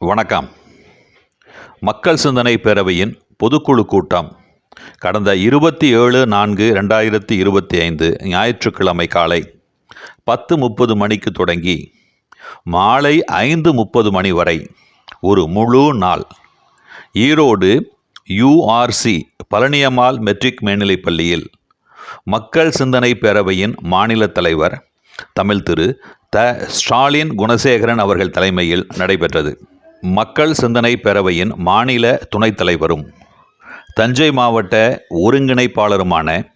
வணக்கம். மக்கள் சிந்தனை பேரவையின் பொதுக்குழு கூட்டம். கடந்த இருபத்தி ஏழு நான்கு ரெண்டாயிரத்தி இருபத்தி ஐந்து ஞாயிற்றுக்கிழமை காலை பத்து முப்பது மணிக்கு தொடங்கி மாலை ஐந்து முப்பது மணி வரை ஒரு முழு நாள். ஈரோடு யூஆர்சி பழனியம்மாள் மெட்ரிக் மேல்நிலைப் பள்ளியில் மக்கள் சிந்தனை பேரவையின் மாநில தலைவர் தமிழ் திரு த ஸ்டாலின் குணசேகரன் அவர்கள் தலைமையில் நடைபெற்றது. மக்கள் சிந்தனை பேரவையின் மாநில துணைத் தலைவரும் தஞ்சை மாவட்ட ஒருங்கிணைப்பாளருமான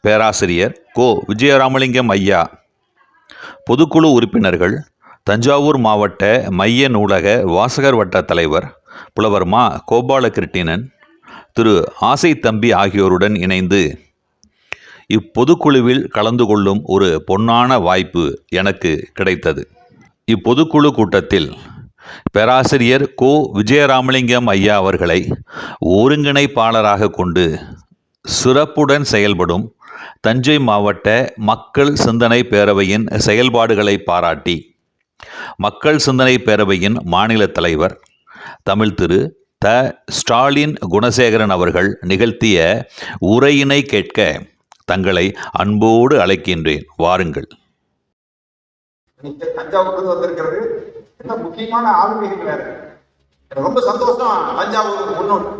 பேராசிரியர் கோ. விஜயராமலிங்கம் ஐயா பொதுக்குழு உறுப்பினர்கள் தஞ்சாவூர் மாவட்ட மைய நூலக வாசகர் வட்ட தலைவர் புலவர் மா. கோபாலகிருட்டிணன் திரு. ஆசை தம்பி ஆகியோருடன் இணைந்து இப்பொதுக்குழுவில் கலந்து கொள்ளும் ஒரு பொன்னான வாய்ப்பு எனக்கு கிடைத்தது. இப்பொதுக்குழு கூட்டத்தில் பேராசிரியர் கோ. விஜயராமலிங்கம் ஐயா அவர்களை ஒருங்கிணைப்பாளராக கொண்டு சிறப்புடன் செயல்படும் தஞ்சை மாவட்ட மக்கள் சிந்தனை பேரவையின் செயல்பாடுகளை பாராட்டி மக்கள் சிந்தனை பேரவையின் மாநில தலைவர் தமிழ் திரு. த. ஸ்டாலின் குணசேகரன் அவர்கள் நிகழ்த்திய உரையினை கேட்க தங்களை அன்போடு அழைக்கின்றேன். வாருங்கள். வந்திருக்கிறது என்ன முக்கியமான ஆளுமைகள் வேற ரொம்ப சந்தோஷம் தஞ்சாவூர் முன்னோட்டு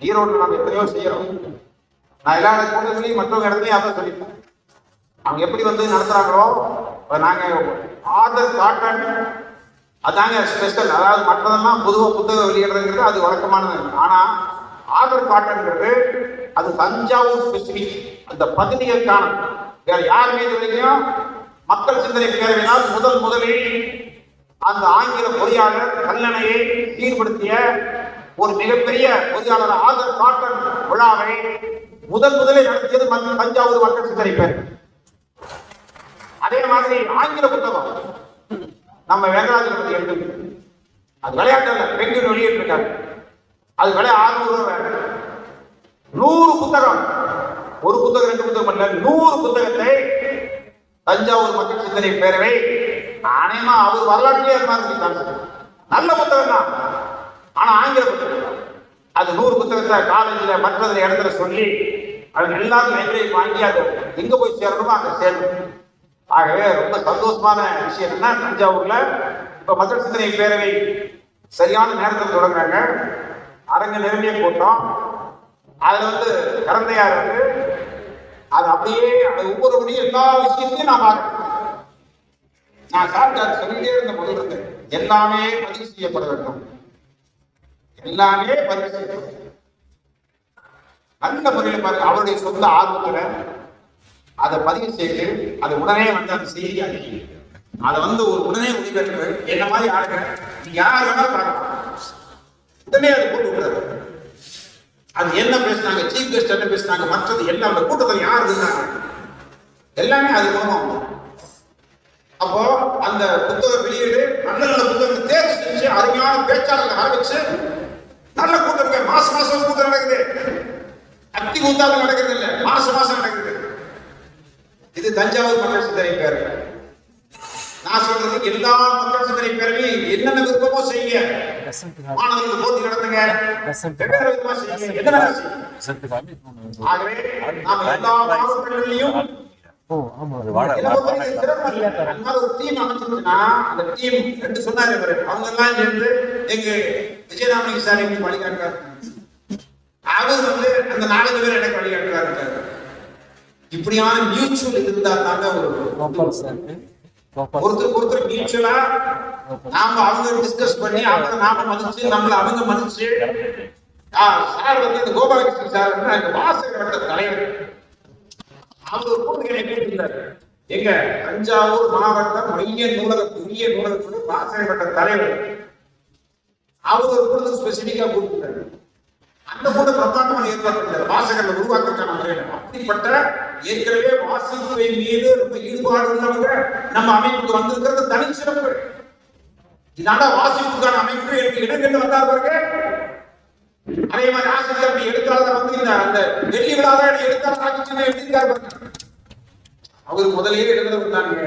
ஈரோடு நாம் எத்தனையோ செய்யறோம். நான் எல்லா இடத்துலையும் மற்றவங்க இடத்துலையும் அதான் சொல்லிப்பேன் அவங்க எப்படி வந்து நடத்துறாங்களோ நாங்க ஆதர் காட்டன் அதாங்க ஸ்பெஷல் அதாவது மற்றதெல்லாம் பொதுவாக புத்தகம் வெளியிடுறதுங்கிறது அது வழக்கமானது. ஆனா ஆதர் காட்டன்ங்கிறது அது தஞ்சாவூர் ஸ்பெசிபிக் அந்த பகுதிகளுக்கான வேற யாருமே இது வரைக்கும் மக்கள் சிந்தனை பேரவையினால் முதல் முதலில் அந்த ஆங்கில பொறியாளர் கல்லணையை சீர்படுத்திய ஒரு மிகப்பெரிய பொறியாளர் ஆதர் காட்டன் விழாவை முதல் முதலில் நடத்தியது தஞ்சாவூர் மக்கள் சிந்தனை பேர். அதே மாதிரி ஆங்கில புத்தகம் நம்ம வேங்கராஜனை பத்தி எழுது அது விளையாட்டு இல்ல பெண்கள் வெளியிட்டு இருக்காங்க அது விலை ஆறுநூறு ரூபாய் நூறு புத்தகம். ஒரு புத்தகம் ரெண்டு புத்தகம் பண்ணல நூறு புத்தகத்தை தஞ்சாவூர் மக்கள் சிந்தனை பேரவை. நானேமா அவர் வரலாற்றிலே இருந்தாரு நல்ல புத்தகம் தான். ஆனா ஆங்கில புத்தகம் அது நூறு புத்தகத்தை காலேஜில் மற்றதில் இடத்துல சொல்லி அவங்க எல்லாரும் லைப்ரரி வாங்கி அது எங்க போய் சேரணுமோ அங்க சேரணும். ஆகவே ரொம்ப சந்தோஷமான விஷயம் என்ன தஞ்சாவூர்ல இப்ப மக்கள் சிந்தனை பேரவை சரியான நேரத்தில் தொடங்குறாங்க. அரங்கு நிரம்பிய கூட்டம். அதுல வந்து கரந்தையார் வந்து அது அப்படியே அது ஒவ்வொரு முடியும் எல்லா விஷயத்தையும் நான் பார்க்கிறேன் நான் சாப்பிட்டு சொல்லிட்டே இருந்த முதல்ல இருந்து எல்லாமே பதிவு செய்யப்பட வேண்டும். எல்லாமே பதிவு செய்யப்படும். அந்த நல்ல முறையில் பாருங்க அவருடைய சொந்த ஆர்வத்துல அதை பதிவு செய்து அது உடனே வந்து அந்த செய்தி அனுப்பி அதை வந்து ஒரு உடனே முடிவெடுத்து என்ன மாதிரி ஆளுங்க? நீங்க யார் வேணாலும் பார்க்கலாம். உடனே அதை போட்டு விடுறாரு அது என்ன பேசுனாங்க? சீஃப் கெஸ்ட் என்ன பேசுனாங்க? மற்றது எல்லாம் அந்த கூட்டத்தில் யார் இருந்தாங்க? எல்லாமே அது மூலமா அப்போ அந்த புத்தக வெளியீடு நல்ல நல்ல புத்தகத்தை தேர்வு செஞ்சு அருமையான பேச்சாளர்கள் ஆரம்பிச்சு நல்ல கூட்டம் இருக்கு. மாசம் மாசம் கூட்டம் நடக்குது. அத்தி கூத்தாலும் நடக்கிறது இல்ல. மாசம் மாசம் நடக்குது. இது தஞ்சாவூர் மக்கள் சிந்தனை பேரவை. நான் சொல்றது எல்லா மக்கள் சிந்தனை பேரவை என்னென்ன விருப்பமோ செய்யுங்க. மாணவர்களுக்கு போட்டி நடத்துங்க. வெவ்வேறு விதமா செய்யுங்க எத்தனை வேலை செய்யுங்க ஆகவே நாம எல்லா விஜயராமலிங்க சார் எங்களுக்கு வழிகாட்டுறாரு. அவர் வந்து அந்த நாலஞ்சு பேர் எனக்கு வழிகாட்டுறாரு. இப்படியான மியூச்சுவல் இருந்தா தாங்க ஒரு ஒருத்தருக்கு ஒருத்தர் மியூச்சுவலா நாம அவங்க டிஸ்கஸ் பண்ணி அவங்க நாம மதிச்சு நம்மள அவங்க மதிச்சு சார் வந்து இந்த கோபாலகிருஷ்ணன் சார் வந்து அந்த வாசகர் வட்ட தலைவர். அவர் ஒரு கூட்டத்துக்கு என்ன கேட்டிருந்தாரு. எங்க தஞ்சாவூர் மாவட்டம் மைய நூலக பெரிய நூலகத்துக்கு வாசகர் வட்ட தலைவர். அவர் ஒரு கூட்டத்துக்கு ஸ்பெசிபிக்கா கூப்பிட்டாரு. அந்த கூட பிரம்மாண்டமான ஏற்பாடு இல்லை உருவாக்கிறதுக்கான உருவாக்குறதுக்கான முறையில். அப்படிப்பட்ட ஏற்கனவே வாசிப்பை மீது ரொம்ப ஈடுபாடு உள்ளவங்க நம்ம அமைப்புக்கு வந்திருக்கிறது தனிச்சிறப்பு இதாண்டா வாசிப்புக்கான அமைப்பு எனக்கு இடங்கள்ல வந்தார் பாருங்க. அதே மாதிரி ஆசிரியர் அப்படி எழுத்தாளர் வந்து இந்த அந்த வெள்ளி விழாத என்னை எழுத்தாளர் ஆக்கிச்சுன்னு எழுதியிருக்காரு பாருங்க. அவர் முதலே எழுதுறவர் தானுங்க.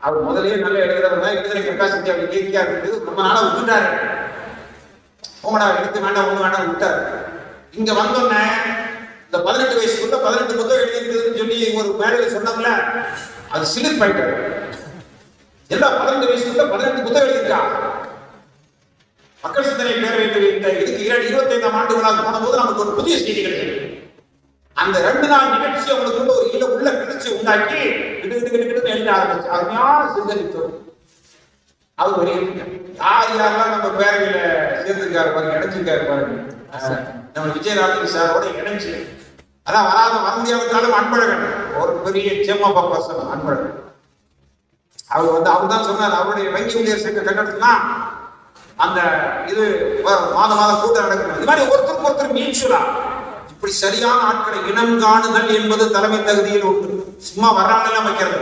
அவர் முதலே நல்ல எழுதுறவர் தான். எழுதுற கெப்பாசிட்டி அவர் கேட்கியா இருக்குது ரொம்ப நாளா விட்டுட்டாரு போங்கடா எடுத்து வேண்டாம் ஒண்ணு வேண்டாம் விட்டாரு. இங்க வந்தோன்னே இந்த பதினெட்டு வயசுக்குள்ள பதினெட்டு புத்தகம் எழுதியிருக்குதுன்னு சொல்லி ஒரு மேடையில் சொன்னாங்களே அது சிலிப் ஆயிட்டாரு எல்லாம் பதினெட்டு வயசுக்குள்ள பதினெட்டு புத்தகம் எழுதியிருக்கான் மக்கள் சிந்தனை பேரவை இந்த இதுக்கு இரண்டு இருபத்தைந்தாம் ஆண்டு விழா போன போது நமக்கு ஒரு புதிய செய்தி கிடைச்சது அந்த ரெண்டு நாள் நிகழ்ச்சி அவங்களுக்கு வந்து ஒரு இல உள்ள கிளர்ச்சி உண்டாக்கி கிடு கிடு கிடு கிடுன்னு எழுத ஆரம்பிச்சு. அருமையான சிந்தரித்தோம் அவர் ஒரு யார் யாரெல்லாம் நம்ம பேரவையில சேர்ந்திருக்காரு பாருங்க இணைஞ்சிருக்காரு பாருங்க. நம்ம விஜயராமன் சாரோட இணைஞ்சு அதான் வராத வர முடியாவிட்டாலும் அன்பழகன். ஒரு பெரிய செம்மப்பா பசங்க அன்பழகன். அவர் வந்து அவர் தான் சொன்னார் அவருடைய வங்கி ஊழியர் சங்க கட்டடத்துனா அந்த இது வ- மாத மாதம் கூட்டம் நடக்கிறது இது மாதிரி ஒருத்தருக்கு ஒருத்தர் மியூச்சுவலா இப்படி சரியான ஆட்களை இனம் காணுதல் என்பது தலைமை தகுதியில் உண்டு. சும்மா வர்றாங்களெல்லாம் வைக்கிறது